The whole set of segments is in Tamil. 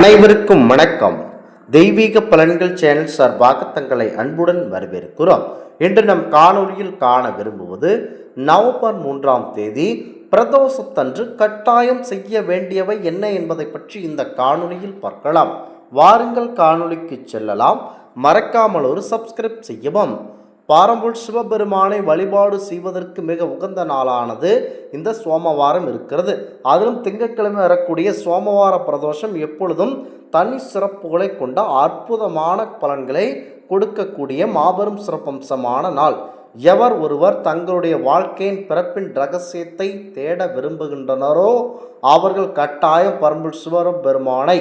அனைவருக்கும் வணக்கம். தெய்வீக பலன்கள் சேனல் சார்பாக தங்களை அன்புடன் வரவேற்கிறோம். இன்று நம் காணொலியில் காண விரும்புவது நவம்பர் மூன்றாம் தேதி பிரதோஷத்தன்று கட்டாயம் செய்ய வேண்டியவை என்ன என்பதை பற்றி இந்த காணொலியில் பார்க்கலாம். வாருங்கள் காணொலிக்கு செல்லலாம். மறக்காமல் ஒரு சப்ஸ்கிரைப் செய்யவும். பாரம்பூர் சிவபெருமானை வழிபாடு செய்வதற்கு மிக உகந்த நாளானது இந்த சோமவாரம் இருக்கிறது. அதிலும் திங்கட்கிழமை வரக்கூடிய சோமவார பிரதோஷம் எப்பொழுதும் தனி சிறப்புகளை கொண்ட அற்புதமான பலன்களை கொடுக்கக்கூடிய மாபெரும் சிறப்பம்சமான நாள். எவர் ஒருவர் தங்களுடைய வாழ்க்கையின் பிறப்பின் ரகசியத்தை தேட விரும்புகின்றனரோ அவர்கள் கட்டாயம் பரம்புல் சிவபெருமானை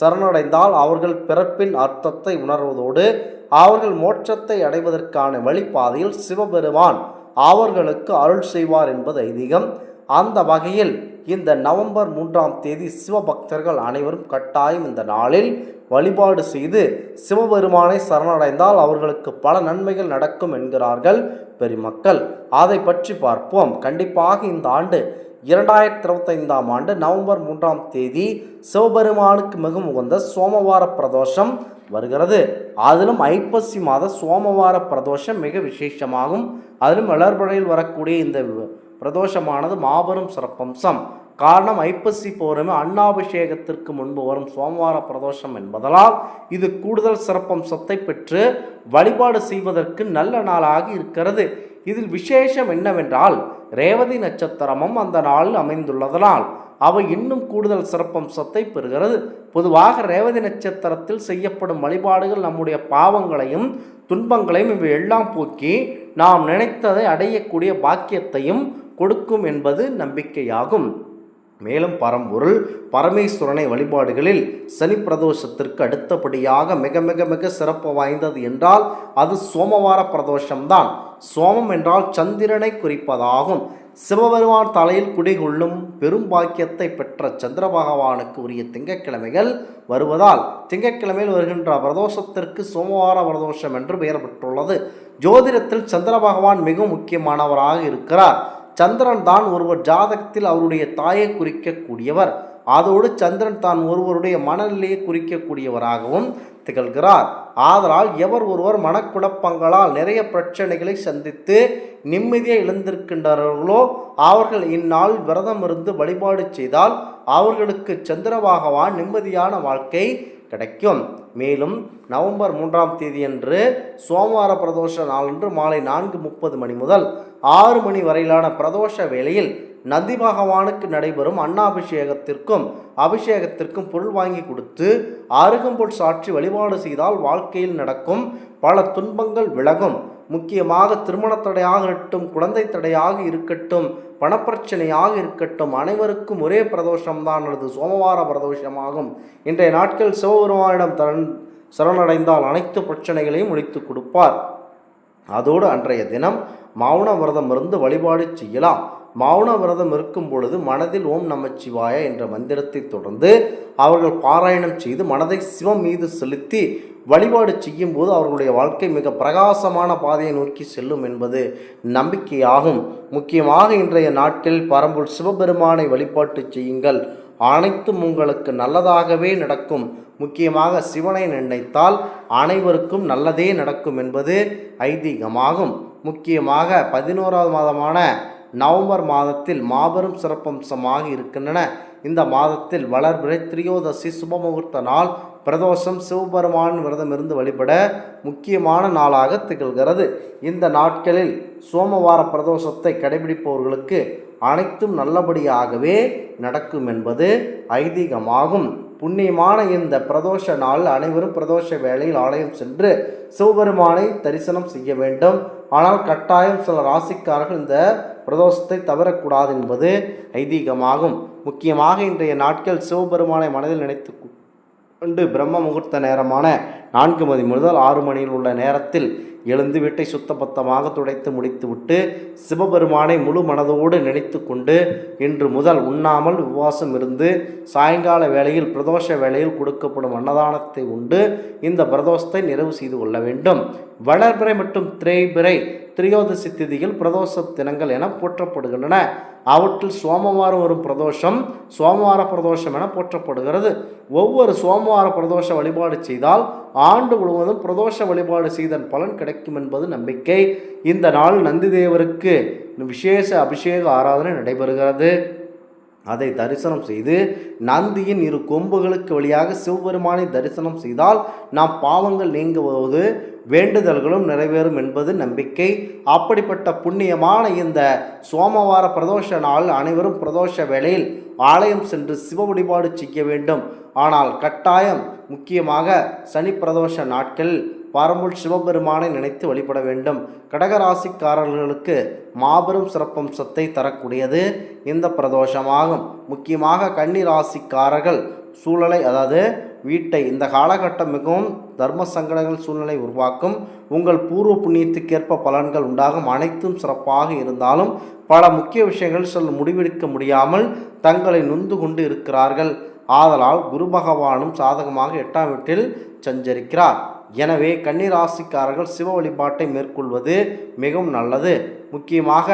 சரணடைந்தால் அவர்கள் பிறப்பின் அர்த்தத்தை உணர்வதோடு அவர்கள் மோட்சத்தை அடைவதற்கான வழிபாதையில் சிவபெருமான் அவர்களுக்கு அருள் செய்வார் என்பது ஐதீகம். அந்த வகையில் இந்த நவம்பர் மூன்றாம் தேதி சிவபக்தர்கள் அனைவரும் கட்டாயம் இந்த நாளில் வழிபாடு செய்து சிவபெருமானை சரணடைந்தால் அவர்களுக்கு பல நன்மைகள் நடக்கும் என்கிறார்கள் பெருமக்கள். அதை பற்றி பார்ப்போம். கண்டிப்பாக இந்த ஆண்டு இரண்டாயிரத்தி இருபத்தைந்தாம் ஆண்டு நவம்பர் மூன்றாம் தேதி சிவபெருமானுக்கு மிகவும் உகந்த சோமவார பிரதோஷம் வருகிறது. அதிலும் ஐப்பசி மாத சோமவார பிரதோஷம் மிக விசேஷமாகும். அதிலும் வளர்படையில் வரக்கூடிய இந்த பிரதோஷமானது மாபெரும் சிறப்பம்சம். காரணம் ஐப்பசி பௌர்ணமி அன்னாபிஷேகத்திற்கு முன்பு வரும் சோமவார பிரதோஷம் என்பதனால் இது கூடுதல் சிறப்பம்சத்தை பெற்று வழிபாடு செய்வதற்கு நல்ல நாளாக இருக்கிறது. இதில் விசேஷம் என்னவென்றால் ரேவதி நட்சத்திரமும் அந்த நாளில் அமைந்துள்ளதனால் அவை இன்னும் கூடுதல் சிறப்பம்சத்தை பெறுகிறது. பொதுவாக ரேவதி நட்சத்திரத்தில் செய்யப்படும் வழிபாடுகள் நம்முடைய பாவங்களையும் துன்பங்களையும் இவை எல்லாம் போக்கி நாம் நினைத்ததை அடையக்கூடிய பாக்கியத்தையும் கொடுக்கும் என்பது நம்பிக்கையாகும். மேலும் பரம்பொருள் பரமேஸ்வரனை வழிபாடுகளில் சனி பிரதோஷத்திற்கு அடுத்தபடியாக மிக மிக மிக சிறப்பு வாய்ந்தது என்றால் அது சோமவார பிரதோஷம்தான். சோமம் என்றால் சந்திரனை குறிப்பதாகும். சிவபெருமான் தலையில் குடிகொள்ளும் பெரும் பாக்கியத்தை பெற்ற சந்திர பகவானுக்கு உரிய திங்கட்கிழமைகள் வருவதால் திங்கட்கிழமையில் வருகின்ற பிரதோஷத்திற்கு சோமவார பிரதோஷம் என்று பெயர் பெற்றுள்ளது. ஜோதிடத்தில் சந்திர பகவான் மிகவும் முக்கியமானவராக இருக்கிறார். சந்திரன் தான் ஒருவர் ஜாதகத்தில் அவருடைய தாயை குறிக்கக்கூடியவர். அதோடு சந்திரன் தான் ஒருவருடைய மனநிலையை குறிக்கக்கூடியவராகவும் திகழ்கிறார். ஆதலால் எவர் ஒருவர் மனக்குழப்பங்களால் நிறைய பிரச்சனைகளை சந்தித்து நிம்மதியை இழந்திருக்கின்றார்களோ அவர்கள் இந்நாள் விரதம் இருந்து வழிபாடு செய்தால் அவர்களுக்கு சந்திர பகவான் நிம்மதியான வாழ்க்கை கிடைக்கும். மேலும் நவம்பர் மூன்றாம் தேதியன்று சோமவார பிரதோஷ நாளன்று மாலை நான்கு முப்பது மணி முதல் ஆறு மணி வரையிலான பிரதோஷ வேளையில் நந்தி பகவானுக்கு நடைபெறும் அன்னாபிஷேகத்திற்கும் அபிஷேகத்திற்கும் பொருள் வாங்கி கொடுத்து அருகம்புல் சாற்றி வழிபாடு செய்தால் வாழ்க்கையில் நடக்கும் பல துன்பங்கள் விலகும். முக்கியமாக திருமண தடையாக இருக்கட்டும் குழந்தை தடையாக இருக்கட்டும் பணப்பிரச்சனையாக இருக்கட்டும் அனைவருக்கும் ஒரே பிரதோஷம்தான் அல்லது சோமவார பிரதோஷமாகும். இன்றைய நாட்கள் சிவபெருமானிடம் தரன் சரணடைந்தால் அனைத்து பிரச்சனைகளையும் முடித்து கொடுப்பார். அதோடு அன்றைய தினம் மௌன விரதம் இருந்து வழிபாடு செய்யலாம். மௌன விரதம் இருக்கும் பொழுது மனதில் ஓம் நமச்சிவாய என்ற மந்திரத்தை தொடர்ந்து அவர்கள் பாராயணம் செய்து மனதை சிவம் மீது செலுத்தி வழிபாடு செய்யும் போது அவர்களுடைய வாழ்க்கை மிக பிரகாசமான பாதையை நோக்கி செல்லும் என்பது நம்பிக்கையாகும். முக்கியமாக இன்றைய நாட்களில் பரம்பூர் சிவபெருமானை வழிபாட்டு செய்யுங்கள். அனைத்தும் உங்களுக்கு நல்லதாகவே நடக்கும். முக்கியமாக சிவனை நினைத்தால் அனைவருக்கும் நல்லதே நடக்கும் என்பது ஐதீகமாகும். முக்கியமாக பதினோராவது மாதமான நவம்பர் மாதத்தில் மாபெரும் சிறப்பம்சமாக இருக்கின்றன. இந்த மாதத்தில் வளர்பிறை திரியோதசி சுபமுகூர்த்த நாள் பிரதோஷம் சிவபெருமான் விரதமிருந்து வழிபட முக்கியமான நாளாக திகழ்கிறது. இந்த நாட்களில் சோமவார பிரதோஷத்தை கடைபிடிப்பவர்களுக்கு அனைத்தும் நல்லபடியாகவே நடக்கும் என்பது ஐதீகமாகும். புண்ணியமான இந்த பிரதோஷ நாள் அனைவரும் பிரதோஷ வேளையில் ஆலயம் சென்று சிவபெருமானை தரிசனம் செய்ய வேண்டும். ஆனால் கட்டாயம் சில ராசிக்காரர்கள் இந்த பிரதோஷத்தை தவறக்கூடாது என்பது ஐதீகமாகும். முக்கியமாக இன்றைய நாட்கள் சிவபெருமானை மனதில் நினைத்து கொண்டு பிரம்ம முகூர்த்த நேரமான நான்கு மணி முதல் ஆறு மணியில் உள்ள நேரத்தில் எழுந்து வீட்டை சுத்தபத்தமாக துடைத்து முடித்துவிட்டு சிவபெருமானை முழு மனதோடு நினைத்து கொண்டு இன்று முதல் உண்ணாமல் உபவாசம் இருந்து சாயங்கால வேளையில் பிரதோஷ வேளையில் கொடுக்கப்படும் அன்னதானத்தை உண்டு. இந்த பிரதோஷத்தை நிறைவு செய்து கொள்ள வேண்டும். வளர்பிறை மற்றும் திரைபிறை திரியோதசி திதிகள் பிரதோஷ தினங்கள் என போற்றப்படுகின்றன. அவற்றில் சோமவாரம் வரும் பிரதோஷம் சோமவார பிரதோஷம் என போற்றப்படுகிறது. ஒவ்வொரு சோமவார பிரதோஷ வழிபாடு செய்தால் ஆண்டு முழுவதும் பிரதோஷ வழிபாடு செய்தன் பலன் கிடைக்கும் என்பது நம்பிக்கை. இந்த நாள் நந்தி தேவருக்கு. விசேஷ அபிஷேக ஆராதனை நடைபெறுகிறது. அதை தரிசனம் செய்து நந்தியின் இரு கொம்புகளுக்கு வழியாக சிவபெருமானை தரிசனம் செய்தால் நாம் பாவங்கள் நீங்குவது வேண்டுதல்களும் நிறைவேறும் என்பது நம்பிக்கை. அப்படிப்பட்ட புண்ணியமான இந்த சோமவார பிரதோஷ நாள் அனைவரும் பிரதோஷ வேளையில் ஆலயம் சென்று சிவ வழிபாடு செய்ய வேண்டும். ஆனால் கட்டாயம் முக்கியமாக சனி பிரதோஷ நாட்கள் பரம்புள் சிவபெருமானை நினைத்து வழிபட வேண்டும். கடகராசிக்காரர்களுக்கு மாபெரும் சிறப்பம்சத்தை தரக்கூடியது இந்த பிரதோஷமாகும். முக்கியமாக கன்னி ராசிக்காரர்கள் சூழலை அதாவது வீட்டை இந்த காலகட்டம் மிகவும் தர்ம சங்கடங்கள் சூழ்நிலை உருவாக்கும். உங்கள் பூர்வ புண்ணியத்துக்கேற்ப பலன்கள் உண்டாகும். அனைத்தும் சிறப்பாக இருந்தாலும் பல முக்கிய விஷயங்கள் சொல்ல முடிவெடுக்க முடியாமல் தங்களை நொந்து கொண்டு இருக்கிறார்கள். ஆதலால் குரு பகவானும் சாதகமாக எட்டாம் வீட்டில் சஞ்சரிக்கிறார். எனவே கன்னிராசிக்காரர்கள் சிவ வழிபாட்டை மேற்கொள்வது மிகவும் நல்லது. முக்கியமாக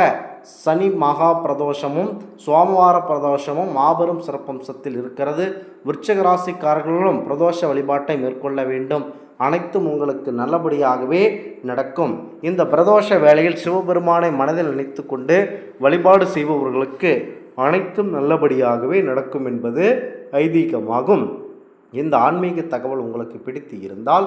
சனி மகா பிரதோஷமும் சோமவார பிரதோஷமும் மாபெரும் சிறப்பம்சத்தில் இருக்கிறது. விருச்சக ராசிக்காரர்களும் பிரதோஷ வழிபாட்டை மேற்கொள்ள வேண்டும். அனைத்தும் உங்களுக்கு நல்லபடியாகவே நடக்கும். இந்த பிரதோஷ வேளையில் சிவபெருமானை மனதில் நினைத்து கொண்டு வழிபாடு செய்பவர்களுக்கு அனைத்தும் நல்லபடியாகவே நடக்கும் என்பது ஐதீகமாகும். இந்த ஆன்மீக தகவல் உங்களுக்கு பிடித்து இருந்தால்